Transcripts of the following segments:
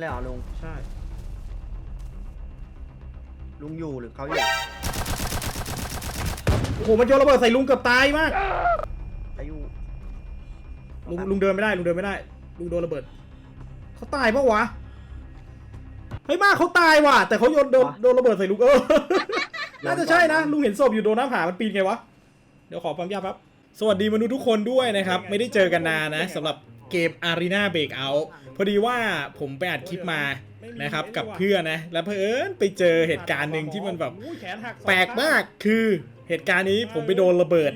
เลยเหรอลุง ใช่ ลุงอยู่หรือเขาอยู่โอ้โหมันโยนระเบิดใส่ลุงเกือบตายมากอายุลุงลุงเดินไม่ได้ลุงเดินไม่ได้ลุงโดนระเบิดเขาตายปะวะเฮ้ยมากเขาตายว่ะ แต่เขาโยนโดนโดนระเบิดใส่ลุงเออ น่าจะใช่นะ ลุงเห็นศพอยู่โดนหน้าผามันปีนไงวะ เดี๋ยวขอปั๊มยาแป๊บสวัสดีมนุษย์ทุกคนด้วยนะครับ ไม่ได้เจอกันนานนะสำหรับเกม Arena Breakout พอดีว่าผมไปอัดคลิปมานะครับกับเพื่อนนะ แล้วเพื่อนไปเจอเหตุการณ์หนึ่งที่มันแบบแปลกมากคือเหตุการณ์นี้ผมไปโดนระเบิด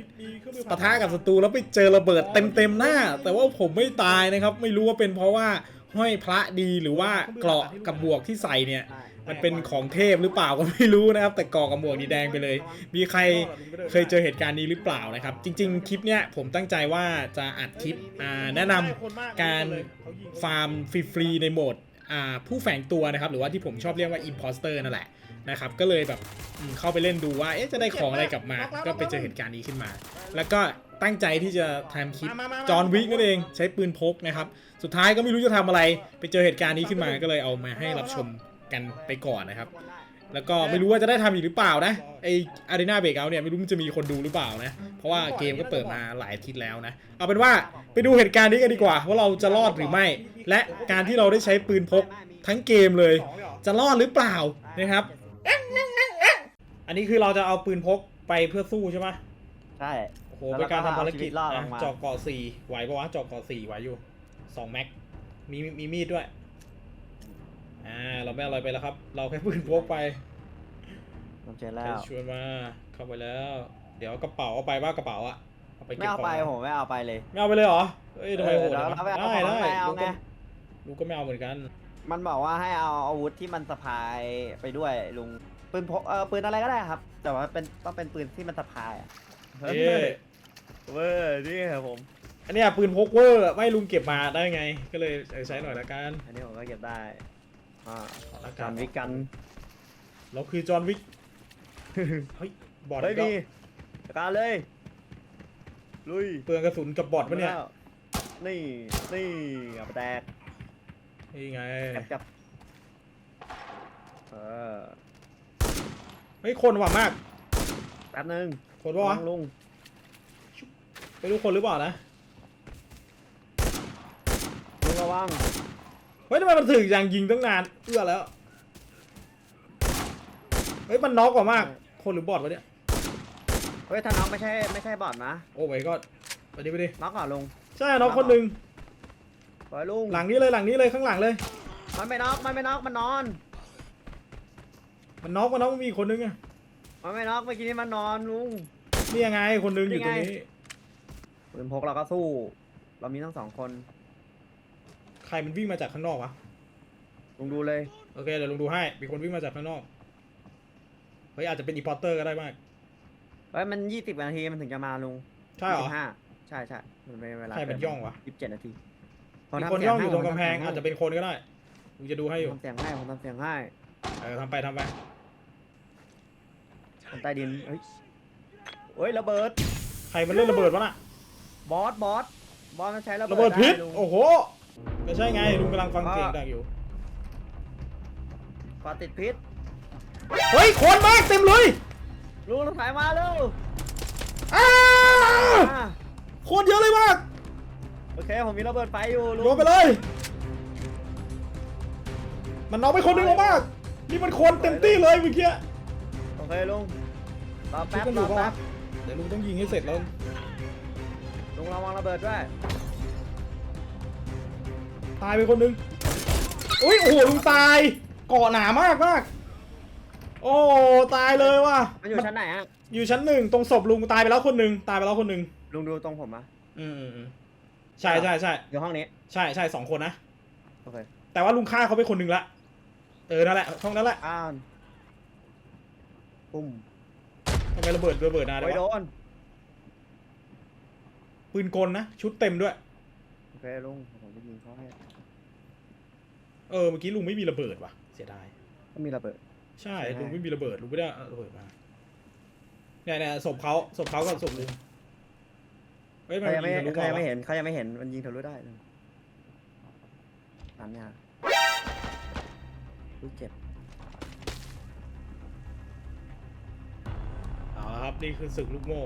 ปะทะกับศัตรูแล้วไปเจอระเบิดเต็มเต็มๆหน้า แต่ว่าผมไม่ตายนะครับ ไม่รู้ว่าเป็นเพราะว่าห้อยพระดีหรือว่าเกราะกับบวกที่ใส่เนี่ย มันเป็นของเทพหรือเปล่าก็ไม่รู้นะครับ แต่เกราะกับหมวกนี่แดงไปเลย มีใครเคยเจอเหตุการณ์นี้หรือเปล่านะครับ จริง ๆ คลิปเนี้ยผมตั้งใจว่าจะอัดคลิปอ่าแนะนำการฟาร์มฟรีๆในโหมดอ่าผู้แฝงตัวนะครับ หรือว่าที่ผมชอบเรียกว่า imposter นั่นแหละนะครับก็เลยแบบอืมเข้าไปเล่นดูว่าเอ๊ะจะได้ของอะไรกลับมา ก็ไปเจอเหตุการณ์นี้ขึ้นมา แล้วก็ตั้งใจที่จะทำคลิปจอห์นวิกนั่นเองใช้ปืนพกนะครับ สุดท้ายก็ไม่รู้จะทำอะไร ไปเจอเหตุการณ์นี้ขึ้นมาก็เลยเอามาให้รับชม กันไปก่อนนะครับ แล้วก็ไม่รู้ว่าจะได้ทำอีกหรือเปล่านะไออารีนาเบรกเอาเนี่ยไม่รู้มันจะมีคนดูหรือเปล่านะ เพราะว่าเกมก็เปิดมาหลายอาทิตย์แล้วนะ เอาเป็นว่าไปดูเหตุการณ์นี้กันดีกว่า ว่าเราจะรอดหรือไม่ และการที่เราได้ใช้ปืนพกทั้งเกมเลย จะรอดหรือเปล่านะครับ อันนี้คือเราจะเอาปืนพกไปเพื่อสู้ใช่ไหมใช่ โอ้โหเป็นการทำภารกิจแล้วก็เอาชีวิตรอดอนะอกมาเจาะเกาะสี่ไหวปะวะเจาะเกาะสี่ไหวอยู่สองแม็กมีมีมีมีดด้วย อ่าเราไม่เอาอะไรไปแล้วครับ เราแค่ปืนพกไปผมเจอแล้ใครว ชวนมาเข้าไปแล้ว เดี๋ยวกระเป๋าเอาไปว่ากระเป๋าอะเอาไปไม่เก็บเอาของไปนะผมไม่เอาไปเลย ไม่เอาไปเลยเหรอเอ้ยทำไมโหดเออจังแล้ววะเราไปได้เอาของได้ไปเอาลูกไง ก็ลูกก็ไม่เอาเหมือนกันมันบอกว่าให้เอาอาวุธที่มันสะพายไปด้วยลุงปืนพกเออปืนอะไรก็ได้ครับ แต่ว่าเป็นต้องเป็นปืนที่มันสะพายอะเอ้ยเวอร์นี่ครับผม อันเนี้ยปืนพกเวอร์ไม่ลุงเก็บมาได้ไง ก็เลยใช้หน่อยละกันอันนี้ผมก็เก็บได้ อ่าละกานวิกัน เราคือจอห์นวิกเฮ้ยบอดเฮ้ยก็มีการเลย ลุยเปลืองกระสุนกับบอดปะเนี่ยแล้วนี่ นี่กับแตกนี่ไงจับจับเออเฮ้ยคนว่ะมากแป๊บนึงคนปะวะลุงไม่รู้คนหรือเปล่านะลุงระวัง เฮ้ยทำไมมันถึงอย่างยิงตั้งนานเอื้อแล้ว เฮ้ยมันน็อกกว่ามาก คนหรือบอดวะเนี่ย เฮ้ยถ้าน้องไม่ใช่ไม่ใช่บอดนะโอ้ยก็ไปดิไปดิน้องก่อนลุงใช่น็อกคนหนึ่งปล่อยลุงหลังนี้เลยหลังนี้เลยข้างหลังเลย มันไม่น็อกมันไม่น็อกมันนอน มันน็อกมันน็อกมันมีอีกคนนึงอะมันไม่น็อกเมื่อกี้นี้มันนอนลุง นี่ยังไงคนนึงอยู่ตรงนี่นี้ไงปืนพกเราก็สู้ เรามีทั้งสองคน ใครมันวิ่งมาจากข้างนอกวะลุงดูเลย โอเค เดี๋ยวลุงดูให้ มีคนวิ่งมาจากข้างนอก เฮ้ยอาจจะเป็นอีพอร์เตอร์ก็ได้มาก เฮ้ย มันยี่สิบนาทีมันถึงจะมาลุงใช่เหรอห้าใช่ใช่มันเป็นเวลาใครมันย่องวะ ยี่สิบเจ็ดนาทีมีคนย่องอยู่ตรงกำแพง อาจจะเป็นคนก็ได้ลุงจะดูให้ให้ออยู่ยู่ ทำเสียงให้ผมทำเสียงให้เออทำไปทำไปคนใต้ดินเฮ้ยเฮ้ยระเบิด ใครมันเล่นระเบิดวะน่ะ บอสบอสบอสมันใช้ระระเบิเบิดดพิษ ไลุงโอ้โห ก็ใช่ไงลุงกำลังฟังเสียงดังอยู่ปอดติดพิษเฮ้ยคนมากเต็มเลยลุงรถไฟมาเร็วอ้าอ่าโคตรเยอะเลยมากโอเคผมมีระเบิดไฟอยู่ลุงโดนไปเลย มันน็อกไปคนหนึงแล้วมากนี่มันคนเต็มที่เลยเมื่อกี้โอเคลุงรอแป๊บชุดกันอรยู่อปะแป๊วะบเดี๋ยวลุงต้องยิงให้เสร็จแล้วลุงระวังระเบิดด้วย ตายไปคนหนึงอุ้ยโอ้โหลุงตายเกาะหนามากมาก โอ้ตายเลยว่ะมันอยู่ชั้นไหนอะอยู่ชั้นหนึ่งตรงศพลุงตายไปแล้วคนหนึ่งตายไปแล้วคนหนึ่งลุงดูตรงผมอะอืมอืมอืมใช่ใช่ใช่อยู่ห้องนี้ ใช่ใช่สองคนนะโอเค แต่ว่าลุงฆ่าเขาไปคนหนึ่งละเออนั่นแหละห้องนั้นแหละอ่านปุ่มทำไมระเบิดระเบิดนานเลไว้ยโดวะน ปืนกลนะชุดเต็มด้วย โอเคลุงผมจะยิงเขาให้ เออเมื่อกี้ลุงไม่มีระเบิดว่ะ เสียดายก็มีระเบิดใช่ใช่ลุงไม่มีระเบิดลุงไม่ได้เอาระเบิดมาเนี่ยเนี่ยศพเขาศพเขากับศพลุงเฮ้ยมัเขานยังไม่ยิงทะลุเขายังไม่วะเห็นเขายังไม่เห็นมันยิงทะลุได้ลุงตามเนี่ยอุ๊ยเจ็บเอาละครับนี่คือศึกลูกโม่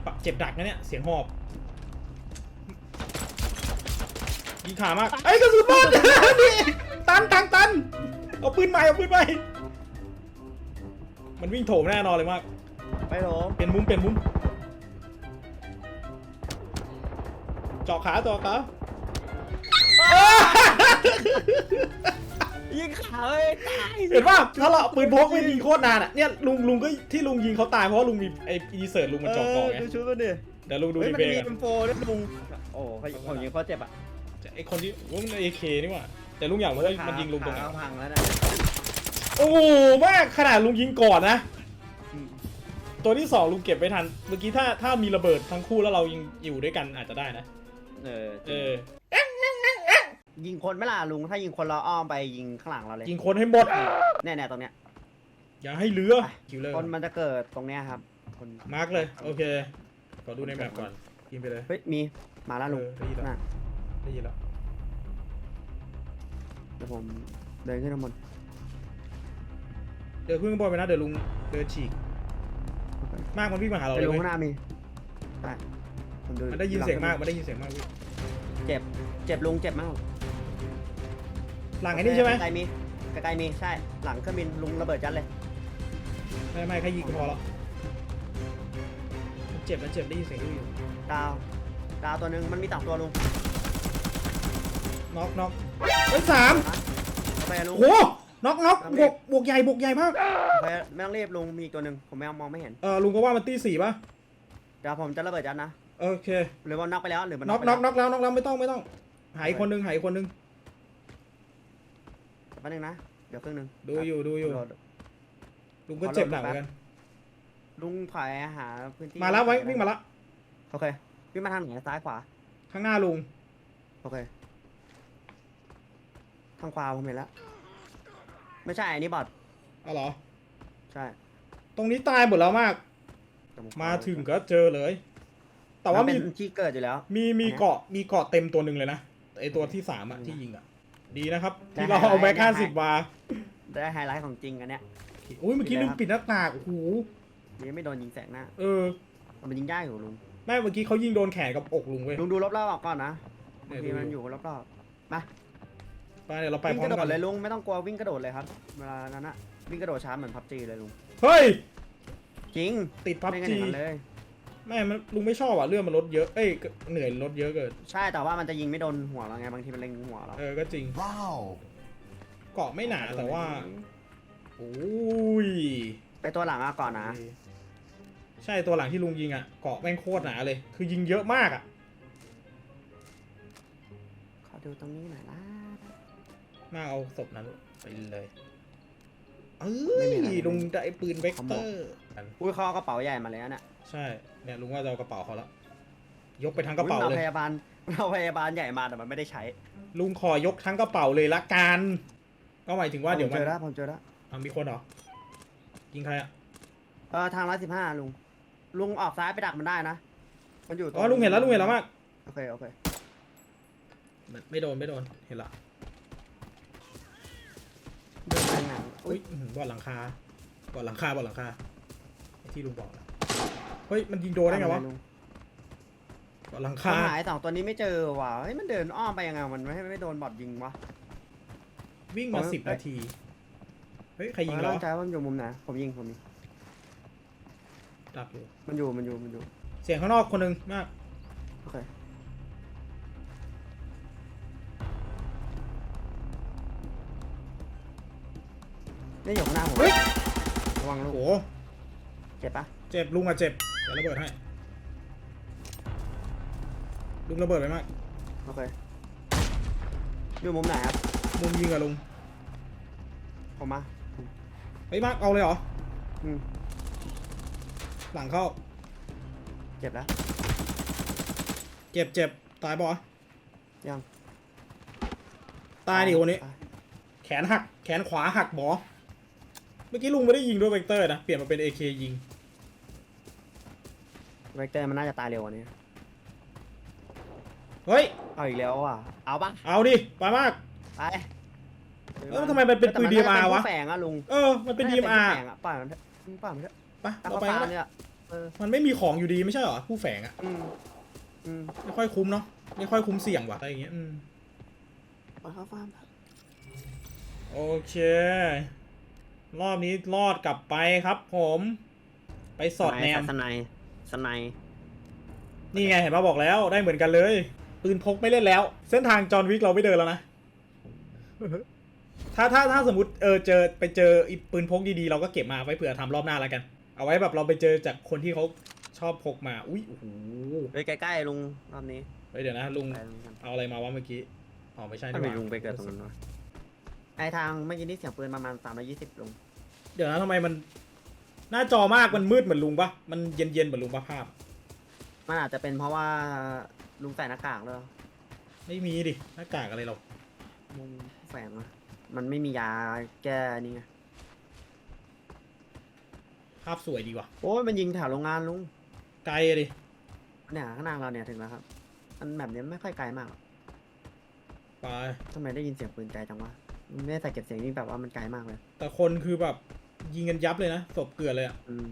เนี่ยปะเจ็บดักนะเนี่ย เสียงหอบยิงขามากไอ้ยกระสุนหมดนี่ตันตันตันเอาปืนใหม่เอาปืนใหม่มันวิ่งโถมแน่นอนเลยมากไปโถมเปลี่ยนมุมเปลี่ยนมุมเจาะขาเจาะขา เอ้ยตายเห็นป่ะถ้าเราเอาปืนพกไม่ยิงโคตรนานอะเนี่ยลุงลุงก็ที่ลุงยิงเขาตายเพราะว่าลุงมีไอ้อีเสิร์ตลุงมันเจาะคอไงดูชุดมันดิเดี๋ยวลุงดูเฮ้ยรีมันเพย์มีกันเอ็มโฟด้วยลุงโอ้เขาผมยิงเขาเจ็บอะไอ้คนที่ว่ามันเอเคนี่หว่าแต่ลุงอยากรู้ว่ามันยิงลุงตรงไหนขาพังแล้วนะโอ้โหแม่งขนาดลุงยิงก่อนนะตัวที่สองลุงเก็บไม่ทันเมื่อกี้ถ้าถ้ามีระเบิดทั้งคู่แล้วเรายิงอยู่ด้วยกันอาจจะได้นะ เออเออ ยิงคนไหม่ล่ะลุง ถ้ายิงคนเราอ้อมไปยิงข้างหลังเราเลยยิงคนให้หมด เนี่ยเนี่ยตรงเนี้ย อย่าให้เหลือคิวเลอร์คนมันจะเกิดตรงเนี้ยครับคน มาร์กเลย โอเค ขอดูในแมปก่อนยิงไปเลย เฮ้ย มี มาแล้วลุงเออได้ยินแล้ว น่ะได้ยินแล้ว เดี๋ยวผมเดินขึ้นข้างบนเดี๋ยวขึ้นข้างบนไปนะ เดี๋ยวลุงเดินฉีก มากมันวิ่งมาหาเราไปเลยลุงเว้ข้ายงหน้ามีไปผมดูมันได้ยินเสียงมาก มันได้ยินเสียงมากพี่เจ็บ เจ็บลุงเจ็บมาก หลังไอ้นี่ใช่ไหมไกลๆมีไกลๆมีใช่ หลังเครื่องบินลุงระเบิดยัดเลย ไม่ไม่แค่ยิงก็พอแล้วมันเจ็บมันเจ็บได้ยินเสียงอยู่ดาว ดาวตัวหนึ่งมันมีต่างตัวลุงน็อกน็อกเฮ้ยสามเอาไปอะลุงโอ้โหน็อกน็อกบวกบวกใหญ่บวกใหญ่มากเอาไปไม่ต้องรีบลุงมีอีกตัวหนึ่งผมไม่มองไม่เห็น เออลุงก็ว่ามันตีสี่ป่ะเดี๋ยวผมจะระเบิดยัดนะ โอเคหรือว่าน็อกไปแล้วหรือมันน็อกไปน็อกแล้วน็อกแล้วน็อกแล้วไม่ต้องไม่ต้อง หายอีกคนนึงหายอีกคนนึง แป๊บนึงนะ เดี๋ยวครึ่งหนึงดูอยู่ดูอยู่โหลดลุงก็เจ็บหนักเหมือนกัน ลุงถอยหาพื้นที่มาแล้วไว้วิ่งมาละโอเควิ่งมาทางไหนซ้ายขวา ข้างหน้าลุง โอเค ทางขวาผมเห็นแล้ว ไม่ใช่อันนี้บอทเอาเหรอ ใช่ ตรงนี้ตายหมดแล้วมากแต่ผมาถึงก็เจอเลย แต่ว่ามีนเป็นที่เกิดอยู่แล้ว มีมีอันเนี้ยเกาะมีเกาะเต็มตัวหนึ่งเลยนะไอตัวที่สามอะที่ยิงอะ ดีนะครับได้ที่เราเอาไฮไลท์แม็กได้ห้าไฮสิบมาได้ไฮไลท์ของจริงอันเนี้ย อุ้ยเมื่อกี้ดีลืนะมครับปิดหน้าต่างโอ้โหยังไม่โดนยิงแสกหน้า เออมันยิงยากอยู่ลุงแม่เมื่อกี้เขายิงโดนแขนกับอกลุงเว้ยลุงดูรอบๆออกก่อนนะเนี่บางยทีดูมันอยู่รอบๆมาไปเดี๋ยวเราไปวิ่งพร้อกมระโดกัดนเลยลุงไม่ต้องกลัววิ่งกระโดดเลยครับเวลานั้นอะวิ่งกระโดดช้าเหมือนพับจีเลยลุงเฮ้ยจริงติดพับไม่งั้นอจีย่างนั้นเลย แม่มันลุงไม่ชอบอะเรื่องมันลดเยอะ เอ้ยเหนื่อยลดเยอะเกิน ใช่แต่ว่ามันจะยิงไม่โดนหัวเราไงบางทีมันเล็งหัวเราเออก็จริง Wow. เกาะไม่หนาแต่ว่าโอ้ย ไปตัวหลังอะก่อนนะใช่ตัวหลังที่ลุงยิงอะเกาะแม่งโคตรหนาเลย คือยิงเยอะมากอะขอดูตรงนี้หน่อยนะน่าเอาศพนั้นไปเลยเอ้ไม่ยมีอะไรลุงได้ปืนเวกเตอร์ อุ้ยเขาเอากระเป๋าใหญ่มาเลยนะเนี่ยใช่ เนี่ยลุงว่าจะเอากระเป๋าเขาแล้วยกไปทั้งกระเป๋าอุ๊ยเลพยยาบาลเราพยาบาลใหญ่มาแต่มันไม่ได้ใช้ลุงขอยกทั้งกระเป๋าเลยละกัน ก็หมายถึงว่าเดี๋ยวผมมัเจนอแล้วผมเจอแล้วอะมีคนเหรอ ยิงใครอะ เออทางร้อยสิบห้าลุง ลุงออกซ้ายไปดักมันได้นะ มันอยู่ตรอ๋อลุงเห็นแล้วลุงเห็นแล้วมาก โอเคโอเค ไม่โดนไม่โดน เห็นละ เดินไปไหนอุ้ยอื้อหือบอดหลังคาบอดหลังคาบอดหลังคา ที่ลุงบอกนะเฮ้ย มันยิงโดนได้ไงวะลุงบอดหลังผมคาหายสองตัวนี้ไม่เจอว่ะเฮ้ยมันเดินอ้อมไปยังไงมันไม่ให้ไม่โดนบอดยิงวะวิ่งมาเอ้ยสิบนาที เฮ้ย ใครยิงผมเราไม่แน่ใจว่ามันอยู่มุมไหนผมยิงผมยิงดักอยู่มันอยู่มันอยู่มันอยู่ เสียงข้างนอกคนหนึ่งมากโอเคนี่อยู่ข้างหน้าผมเฮ้ยระวังลูโอ้กโห เจ็บปะเจ็บลุงอะเจ็บเดี๋ยวระเบิดให้ลุงระเบิดไปมากโอเคอยู่มุมไหนครับ มุมยิงอะลุงผมมาเฮ้ยมากเอาเลยเหรออืมหลังเข้า เจ็บแล้ว เจ็บเจ็บตายปะวะยังตายดิคนนี้ตายแขนหักแขนขวาหักบอเมื่อกี้ลุงไม่ได้ยิงด้วยเวกเตอร์นะ เปลี่ยนมาเป็น AK ยิง เวกเตอร์มันน่าจะตายเร็วกว่านี้เฮ้ย เอาอีกแล้วอะ เอาปะเอาดิไปมาก ไปเออทำไมมันเป็นปืน DMR วะ แฝงอะลุงเออ มันเป็น DMR แฝงอะป่ามันเถอะป่ามันเถอะไปตามเรากาไปแฟกันเนี่ยเออมันไม่มีของอยู่ดีไม่ใช่เหรอผู้แฝงอะอืมอืมไม่ค่อยคุ้มเนาะไม่ค่อยคุ้มเสี่ยงว่ะอะไรอย่างเงี้ยอืมไปเข้าฟาร์มเถอะโอเค รอบนี้รอดกลับไปครับผม ไปสอดแนมสไนด์ สไนด์นี่ไงเห็นป่ะบอกแล้วได้เหมือนกันเลย ปืนพกไม่เล่นแล้ว เส้นทางจอห์นวิกเราไม่เดินแล้วนะ ถ้าถ้าถ้าสมมติเออเจอไปเจออีปืนพกดีๆ เราก็เก็บมาไว้เผื่อทำรอบหน้าแล้วกัน เอาไว้แบบเราไปเจอจากคนที่เขาชอบพกมา อุ้ยโอ้โหไปใกล้ๆลุงรอบนี้เฮ้ยเดี๋ยวนะลุงไปลุงกันเอาอะไรมาวะเมื่อกี้อ๋อไม่ใช่ถ้านี่หไปว่าลุงไปเกิดตรงนั้นวะไอทางเมื่อกี้นี่เสียงปืนประมาณสามร้อยยี่สิบลุงเดี๋ยวนะทำไมมัน หน้าจอมากมันมืดเหมือนลุงปะมันเย็นๆเหมือนลุงปะภาพ มันอาจจะเป็นเพราะว่าลุงใส่หน้ากากเลยไม่มีดิหน้ากากอะไรหรอกลุงแฝงอะมันไม่มียาแก้นี่ไงภาพสวยดีว่ะโอ้ยมันยิงแถวโรงงานลุงไกลอะดิเนี่ยข้างหน้าเราเนี่ยถึงแล้วครับ มันแบบนี้ไม่ค่อยไกลมากหรอกไปทำไมได้ยินเสียงปืนไกลจังวะมันไม่ได้ใส่เก็บเสียงนี่แบบว่ามันไกลมากเลย แต่คนคือแบบ ยิงกันยับเลยนะศพเกลือนเลยอะอืม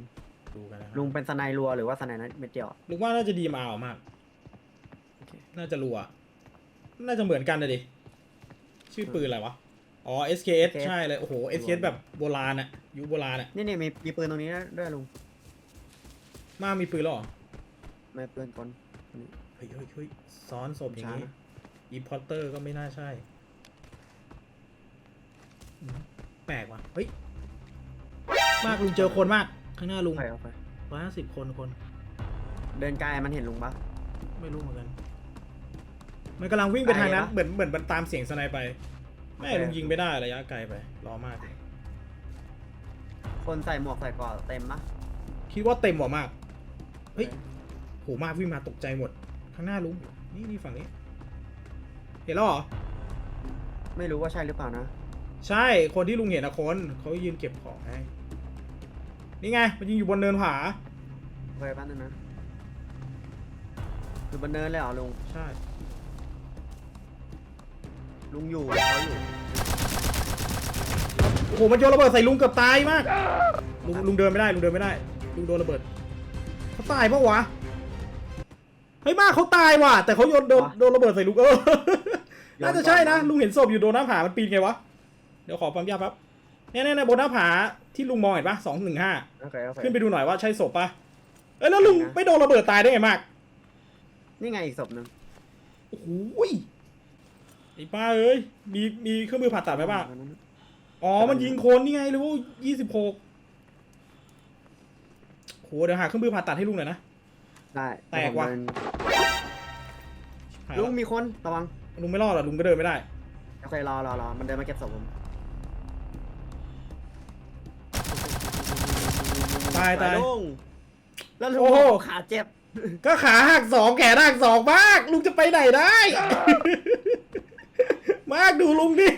ดูกันนะลุงเป็นสไนรัวหรือว่าสไนนั้นเม็ดเดียว ลุงว่าน่าจะดีมาเอามาก โอเค น่าจะรัว น่าจะเหมือนกันนะดิ ชื่อปืนอะไรวะ อ๋อ SKS ใช่เลยโอ้โห SKS แบบโบราณอะยุคโบราณอะนี่นี่มีมีปืนตรงนี้ด้วยลุงมามีปืนแล้วเหรอ ไม่ปืนกลเฮ้ยเฮ้ยเฮ้ยซ้อนศพอย่างช้านี้นะ อีพอร์เตอร์ก็ไม่น่าใช่อืมแปลกว่ะ เฮ้ย มากลุงเจอคนมาก ข้างหน้าลุงไปเอาไปร้อยห้าสิบคนคน เดินไกลมันเห็นลุงปะ ไม่รู้เหมือนกัน มันกำลังวิ่งไปทางนั้นไกลปะเหมือนเหมือนมันตามเสียงสไนไป แม่โอเค ลุงยิงไม่ได้ระยะไกลไป รอมาก คนใส่หมวกใส่เกราะเต็มปะคิดว่าเต็มกว่ามาก เฮ้ย โหมากวิ่งมาตกใจหมด ข้างหน้าลุง นี่นี่ฝั่งนี้ เห็นแล้วเหรอ ไม่รู้ว่าใช่หรือเปล่านะ ใช่ คนที่ลุงเห็นอะคน เขายืนเก็บของให้ นี่ไง มันยิงอยู่บนเนินผา ไปแป๊บนึงนะอยู่บนเนินเลยเหรอลุง ใช่ ลุงอยู่เขาอยู่ โอ้โห มันโยนระเบิดใส่ลุงเกือบตายมาก ลุงลุงเดินไม่ได้ ลุงเดินไม่ได้ ลุงโดนระเบิด เขาตายปะวะ เฮ้ยมากเขาตายว่ะ แต่เขาโยนโดนโดนระเบิดใส่ลุงเออ น่าจะใช่นะ ลุงเห็นศพอยู่โดนหน้าผา มันปีนไงวะ เดี๋ยวขอความยากแป๊บ เนี่ยเนี่ยเนี่ยบนหน้าผาที่ลุงมองเห็นปะสองหนึ่งห้าโอเคโอเคขึ้นไปดูหน่อยว่าใช่ศพปะเอ้ยแล้วลุงไม่โดนระเบิดตายได้ไงมาก นี่ไงอีกศพหนึ่งโอ้โหยไอ้ป้าเอ้ยมีมีเครื่องมือผ่าตัดไหมป้าอ๋อมันยิงคนนี่ไงเลยว่ายี่สิบหกโหเดี๋ยวหาเครื่องมือผ่าตัดให้ลุงหน่อยนะ ได้แตกว่ะหาลุงมีคนระวังลุงไม่รอดหรอลุงก็เดินไม่ได้โอเครอรอรอมันเดินมาเก็บศพผม ตายตายไปลุงแล้วลุงโอ้โห ขาเจ็บ ก็ขาหักสองแขนหักสองมาก ลุงจะไปไหนได้ มากดูลุงดิ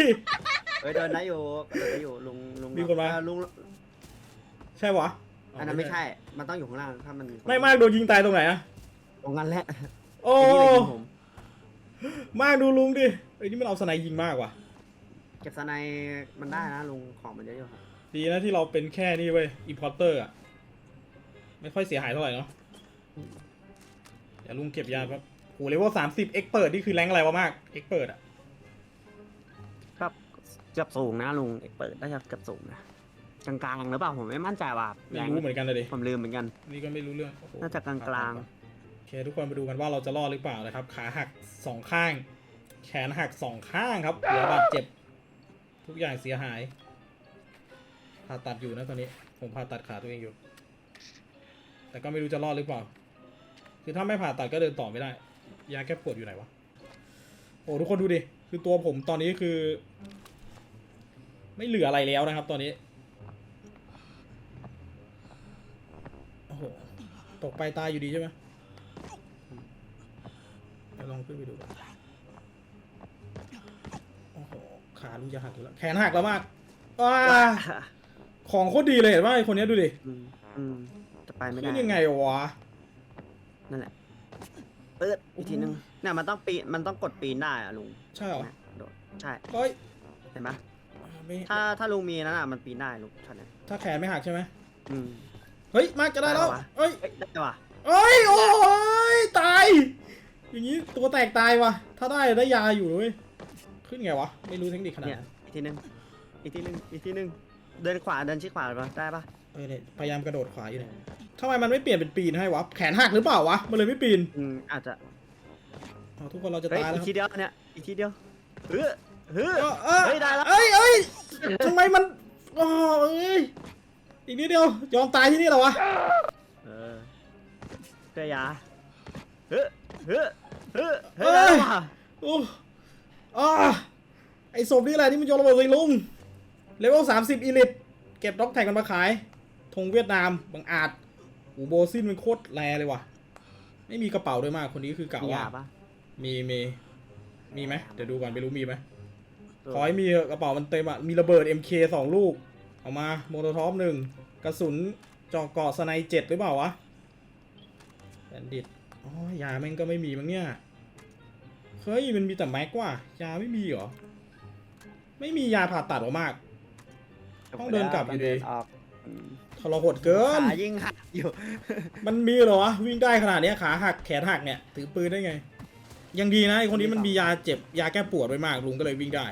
เฮ้ยเดินได้อยู่เดินได้อยู่ลุงลุงมีคนมา เออลุงใช่ปะอันนั้นไม่ใช่ มันต้องอยู่ข้างล่างถ้ามันมีคนไม่มากโดนยิงตายตรงไหนอะตรงนั้นแหละโอ้ไอ้นี่เลยยิงผมมากดูลุงดิเอ้ยนี่มันเอาสไนยิงมากว่ะ เก็บสไนมันได้นะลุงของมันเยอะอยู่ครับดีนะที่เราเป็นแค่นี่เว้ยอิ p พอร์เตอร์อะ ไม่ค่อยเสียหายเท่าไหร่เนาะเดี๋ยวลุงเก็บยาครับโหเลเวลสามสิบเอ็กเปิดนี่คือแรงอะไรวะมากเอ็กเปิดอะครับเกือบสูงนะลุงเอกเปิดได้จะเกือบสูงนะกลางๆหรือเปล่าผมไม่มั่นใจว่าไม่แรงรู้เหมือนกันเลยดิผมลืมเหมือนกัน นี่ก็ไม่รู้เรื่องโอ้โหน่าจะกลางๆโอเคทุกคนมาดูกันว่าเราจะรอดหรือเปล่านะครับ ขาหักสองข้าง แขนหักสองข้างครับหัวบาดเจ็บ ทุกอย่างเสียหายผ่าตัดอยู่นะตอนนี้ ผมผ่าตัดขาตัวเองอยู่ แต่ก็ไม่รู้จะรอดหรือเปล่า คือถ้าไม่ผ่าตัดก็เดินต่อไม่ได้ ยาแก้ปวดอยู่ไหนวะ โอ้ทุกคนดูดิ คือตัวผมตอนนี้คือ ไม่เหลืออะไรแล้วนะครับ ตอนนี้ โอ้โห ตกไปตายอยู่ดีใช่ไหมลองขึ้นไปดูกันโอ้โห ขาลูกจะหักอยู่แล้ว แขนหักแล้วมากว้าของโคตรดีเลยเห็นป่ะไอคนนี้ดูดิ อืม ไปไม่ได้ขึ้นยังไงวะ นั่นแหละปืดอีกทีนึงเนี่ยมันต้องปีนมันต้องกดปีนได้อะลุงใช่เหรอนะโดดใช่เฮ้ยเห็นไหมไม่ถ้าถ้าลุงมีนั่นอะมันปีนได้ลุงช็อตเนี้ยถ้าแขนไม่หักใช่ไหมอืมเฮ้ยมากจะได้แล้วได้ปะวะเฮ้ยเอ้ยได้ว่ะเอ้ยโอ้ยตาย อย่างนี้ตัวแตกตายว่ะ ถ้าได้ได้ยาอยู่เลยขึ้นไงวะไม่รู้เทคนิคขนาดเนี่ยนั้นอีกทีนึงอีกทีนึงอีกทีนึงเดินขวาเดินชิดขวาปะได้ปะ เออเนี่ยพยายามกระโดดขวาอยู่เนี่ยทำไมมันไม่เปลี่ยนเป็นปีนให้วะ แขนหักหรือเปล่าวะ มันเลยไม่ปีนอืมอาจจะอ๋อทุกคนเราจะเฮ้ยตายแล้อีวกคทีรับเดียวเนี่ยอีกทีเดียวเฮ้ยเฮ้ยเออเออเฮ้ยได้แล้วเอ้ยเอ้ยทำไมมันอ๋อเอ้ย อีกนิดเดียวยอมตายที่นี่เหรอวะ เออเพื่อยาเฮ้ยเฮ้ยเฮ้ยเฮ้ยได้แล้วว่ะโอ้อาไอ้ศพนี่แหละที่มันโยนระเบิดใส่ลุงเลเวลสามสิบอีลิทเก็บด็อกแท็กกันมาขาย ธงเวียดนามบางอาจอูโบซินมันโคตรแรเลยว่ะ ไม่มีกระเป๋าด้วยมากคนนี้คือกะมีว่า ยาปะมีมีมีไหมเดี๋ยวดูก่อนไม่รู้มีไหมเออขอให้มีเถอะกระเป๋ามันเต็มอะ มีระเบิด MK สองลูก เอามาโมโนท็อปหนึ่งกระสุนเจอกเกาะสไนเจ็ดหรือเปล่าวะแบนดิตอ๋อยาแม่งก็ไม่มีมั้งเนี่ย เฮ้ย มันมีแต่แม็กว่ะยาไม่มีเหรอ ไม่มียาผ่าตัดหรอมาก ต้องเดินกลับอยู่ดีเนออกอืม ทรหดเกิน ขายิ่งหักอยู่ มันมีเหรอวะวิ่งได้ขนาดเนี้ยขาหักแขนหักเนี่ยถือปืนได้ไง ยังดีนะไอคนนี้มันมียาเจ็บยาแก้ปวดไว้มากลุงก็เลยวิ่งได้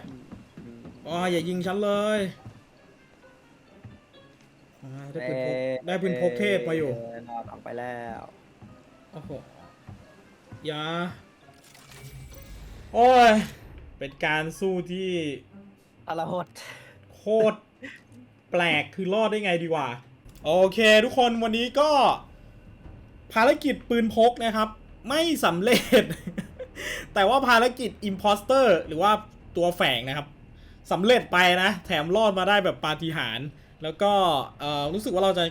อืมอ๋ออย่ายิงฉันเลยอ่าได้ปืนพกได้ปืนพกเทพมาอยู่เนอนออกไปแล้วโอ้โหอยาโอ้ยเป็นการสู้ที่ทรหด โคตร แปลกคือรอดได้ไงดีกว่า โอเคทุกคนวันนี้ก็ ภารกิจปืนพกนะครับ ไม่สำเร็จ แต่ว่าภารกิจ Imposter หรือว่าตัวแฝงนะครับสำเร็จไปนะ แถมรอดมาได้แบบปาฏิหาริย์แล้วก็เออรู้สึกว่าเราจะ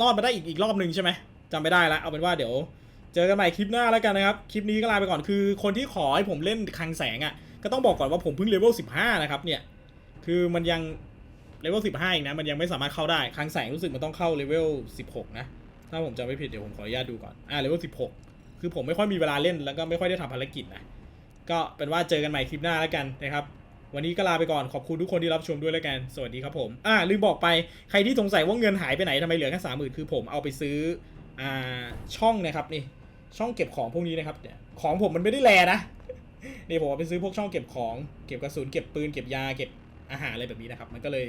รอดมาได้อีกอีกรอบหนึ่งใช่ไหมจำไม่ได้แล้วเอาเป็นว่าเดี๋ยว เจอกันใหม่คลิปหน้าแล้วกันนะครับ คลิปนี้ก็ลาไปก่อนคือ คนที่ขอให้ผมเล่นคังแสงอะ่ะก็ต้องบอกก่อนว่าผมเพิ่งเลเวล15 นะครับเนี่ย คือมันยัง เลเวล15อีกนะ มันยังไม่สามารถเข้าได้คลังแสงรู้สึกมันต้องเข้าเลเวล16นะ ถ้าผมจำไม่ผิดเดี๋ยวผมขออนุญาตดูก่อน อ่าเลเวล16คือผมไม่ค่อยมีเวลาเล่นแล้วก็ไม่ค่อยได้ทำภารกิจนะ ก็เป็นว่าเจอกันใหม่คลิปหน้าแล้วกันนะครับวันนี้ก็ลาไปก่อนขอบคุณทุกคนที่รับชมด้วยแล้วกัน สวัสดีครับผม อ่าลืมบอกไปใครที่สงสัยว่าเงินหายไปไหนทำไมเหลือแค่สามหมื่นคือผมเอาไปซื้ออ่าช่องนะครับนี่ช่องเก็บของพวกนี้นะครับเนี่ยของผมมันไม่ได้แลนะนี่ผมเอาไปซื้อพวกช่องเก็บของ เก็บกระสุนเก็บปืนเก็บยาเก็บอาหารอะไรแบบนี้นะครับ มันก็เลย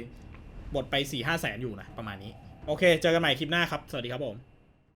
หมดไป4ี่ห้าแสนอยู่นะ ประมาณนี้ โอเค เจอกันใหม่คลิปหน้าครับ สวัสดีครับผม